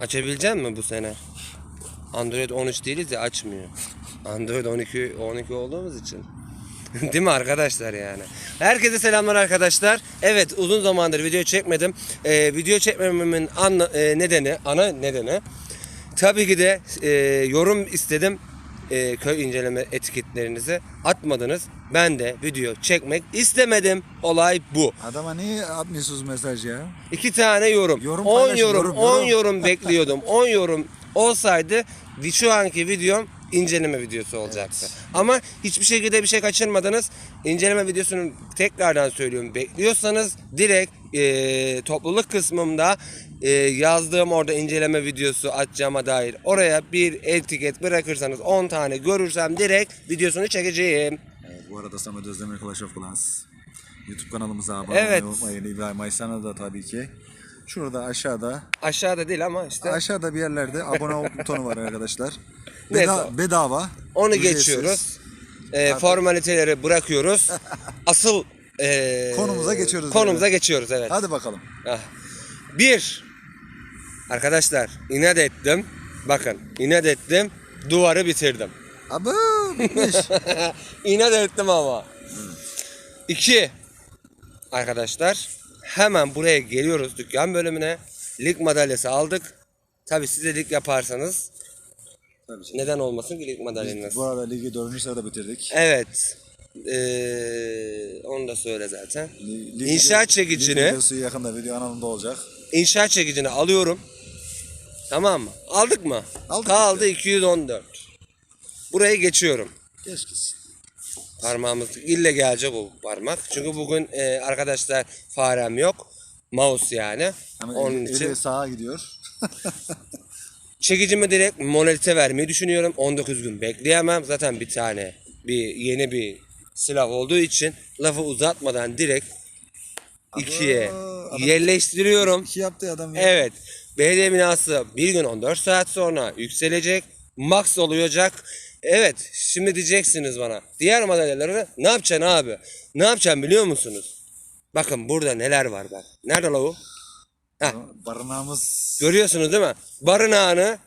Açabilecek mi bu sene? Android 13 değiliz ya açmıyor. Android 12 12 olduğumuz için. Değil mi arkadaşlar yani? Herkese selamlar arkadaşlar. Evet uzun zamandır video çekmedim. Ee, video çekmememin anla- e, nedeni, ana nedeni tabii ki de e, yorum istedim. E, köy inceleme etiketlerinizi atmadınız. Ben de video çekmek istemedim. Olay bu. Adama niye atmıyorsunuz mesaj ya? İki tane yorum. Yorum 10 paylaşın, yorum, yorum, 10 yorum. yorum bekliyordum. 10 yorum olsaydı şu anki videom inceleme videosu olacaktı. Ama hiçbir şekilde bir şey kaçırmadınız. İnceleme videosunu tekrardan söylüyorum. Bekliyorsanız direkt e, topluluk kısmımda e, yazdığım orada inceleme videosu atacağıma dair oraya bir etiket bırakırsanız 10 tane görürsem direkt videosunu çekeceğim. Evet, bu arada Samet Özdemir Clash of Clans. YouTube kanalımıza abone Evet. olmayı unutmayın. İbrahim Aysan'a da tabii ki. Şurada aşağıda, Aşağıda değil ama işte aşağıda bir yerlerde abone ol butonu var arkadaşlar. Beda, bedava. Onu ücretsiz. geçiyoruz. Ee, formaliteleri bırakıyoruz. Asıl ee, Konumuza geçiyoruz Konumuza yani. geçiyoruz evet. Hadi bakalım. Ah. Bir. Arkadaşlar inat ettim. Bakın inat ettim. Duvarı bitirdim. Abi bitmiş. inat ettim ama. İki. Arkadaşlar hemen buraya geliyoruz dükkan bölümüne. Lig madalyası aldık. Tabi siz de lig yaparsanız Tabii neden olmasın ki lig madalyanız. Bu arada ligi 4. sırada bitirdik. Evet. Ee, onu da söyle zaten. Li- lig- İnşaat çekicini, videosu yakında video kanalında olacak. inşaat çekicini alıyorum. Tamam mı? Aldık mı? Aldık Kaldı 214. Burayı geçiyorum. Geç gitsin. Parmağımız ille gelecek o parmak. Çünkü bugün e, arkadaşlar farem yok. Mouse yani. Ama Onun eli, için eli sağa gidiyor. çekicimi direkt monolite vermeyi düşünüyorum. 19 gün bekleyemem. Zaten bir tane bir yeni bir silah olduğu için lafı uzatmadan direkt ikiye adam- yerleştiriyorum. İki yaptı adam ya. Evet. Belediye binası bir gün 14 saat sonra yükselecek. Max olacak. Evet. Şimdi diyeceksiniz bana. Diğer madalyaları ne yapacaksın abi? Ne yapacaksın biliyor musunuz? Bakın burada neler var bak. Nerede la o? Heh. Barınağımız Görüyorsunuz değil mi? Barınağını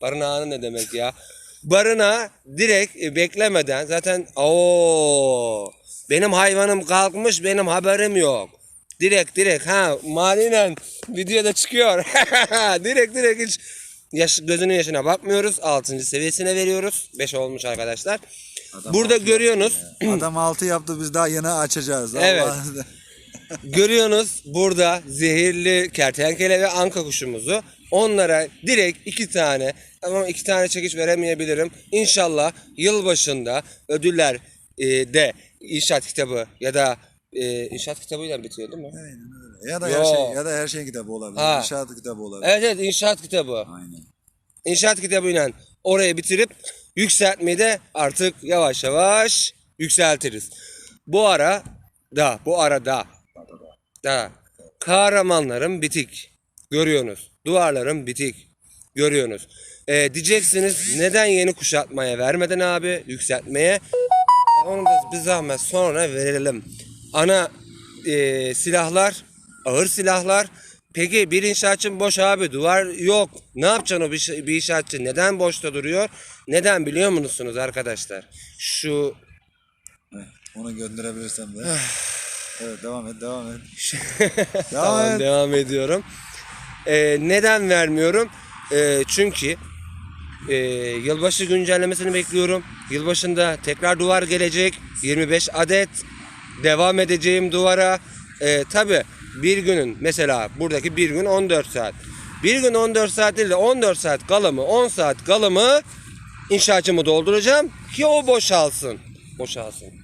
Barınağını ne demek ya? Barınağı direkt e, beklemeden zaten o benim hayvanım kalkmış benim haberim yok. Direkt direkt ha maninen videoda çıkıyor. direkt direkt hiç yaş, gözünün yaşına bakmıyoruz. 6. seviyesine veriyoruz. 5 olmuş arkadaşlar. Adam Burada görüyorsunuz. Adam altı yaptı biz daha yeni açacağız. Evet. Allah. Görüyorsunuz burada zehirli kertenkele ve anka kuşumuzu. Onlara direkt iki tane ama iki tane çekiş veremeyebilirim. İnşallah yılbaşında ödüller e, de inşaat kitabı ya da e, inşaat kitabıyla bitiyor değil mi? Aynen öyle. Ya da Yo. her şey ya da her şeyin kitabı olabilir. Ha. İnşaat kitabı olabilir. Evet evet inşaat kitabı. Aynen. İnşaat kitabıyla orayı bitirip yükseltmeyi de artık yavaş yavaş yükseltiriz. Bu ara da bu arada da kahramanlarım bitik. Görüyorsunuz. Duvarlarım bitik. Görüyorsunuz. Ee, diyeceksiniz neden yeni kuşatmaya vermeden abi yükseltmeye? E, Onu da bir zahmet sonra verelim. Ana e, silahlar, ağır silahlar. Peki bir inşaatçı boş abi duvar yok. Ne yapacaksın o bir, şey- bir inşaatçı? Neden boşta duruyor? Neden biliyor musunuz arkadaşlar? Şu Onu gönderebilirsem de. evet devam et devam et. devam Tamam et. devam ediyorum. Ee, neden vermiyorum? Ee, çünkü e, yılbaşı güncellemesini bekliyorum. Yılbaşında tekrar duvar gelecek. 25 adet devam edeceğim duvara. Ee, Tabi bir günün mesela buradaki bir gün 14 saat. Bir gün 14 saat değil de 14 saat kalımı 10 saat kalımı inşaatçımı dolduracağım ki o boşalsın. Boşalsın.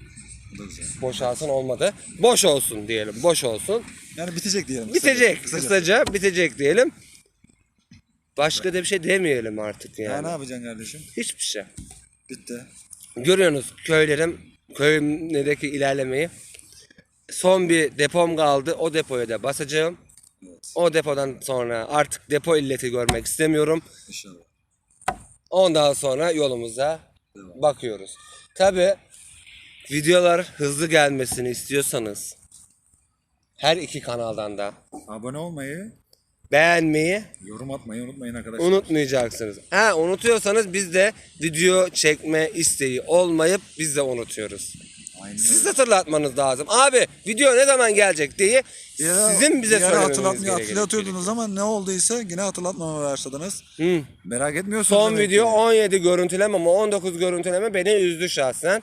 Boşalsın olmadı. Boş olsun diyelim. Boş olsun. Yani bitecek diyelim. Bitecek. Kısaca. Kısaca bitecek diyelim. Başka da bir şey demeyelim artık Ya yani. ne yapacaksın kardeşim? Hiçbir şey. Bitti. Görüyorsunuz köylerim, köyümdeki ilerlemeyi. Son bir depom kaldı. O depoya da basacağım. Evet. O depodan sonra artık depo illeti görmek istemiyorum. İnşallah. Ondan sonra yolumuza Devam. bakıyoruz. Tabi videolar hızlı gelmesini istiyorsanız her iki kanaldan da Abone olmayı beğenmeyi Yorum atmayı unutmayın arkadaşlar. unutmayacaksınız. Ha unutuyorsanız biz de video çekme isteği olmayıp biz de unutuyoruz. Aynen Siz hatırlatmanız lazım. Abi video ne zaman gelecek diye Bir ara- sizin bize bir ara söylemeniz hatırlatmaya gerekiyor. hatırlatıyordunuz ama ne olduysa yine hatırlatmamaya başladınız. Hı. Merak etmiyorsunuz. Son demek video ki. 17 görüntüleme ama 19 görüntüleme beni üzdü şahsen.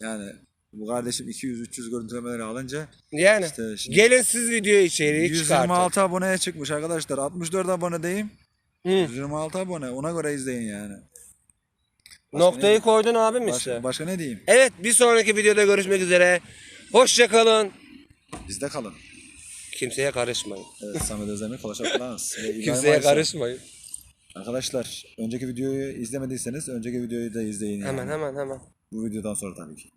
Yani bu kardeşim 200-300 görüntülemeleri alınca Yani İşte şimdi- gelin siz video içeriği çıkartın. 126 aboneye çıkmış arkadaşlar. 64 abonedeyim. Hı. 126 abone. Ona göre izleyin yani. Noktayı koydun abim Başka, işte. başka ne diyeyim? Evet bir sonraki videoda görüşmek üzere. Hoşça kalın. Bizde kalın. Kimseye karışmayın. Evet Samet Özdemir İbrahim Kimseye karışmayın. Arkadaşlar önceki videoyu izlemediyseniz önceki videoyu da izleyin yani. Hemen hemen hemen. Bu videodan sonra tabii ki.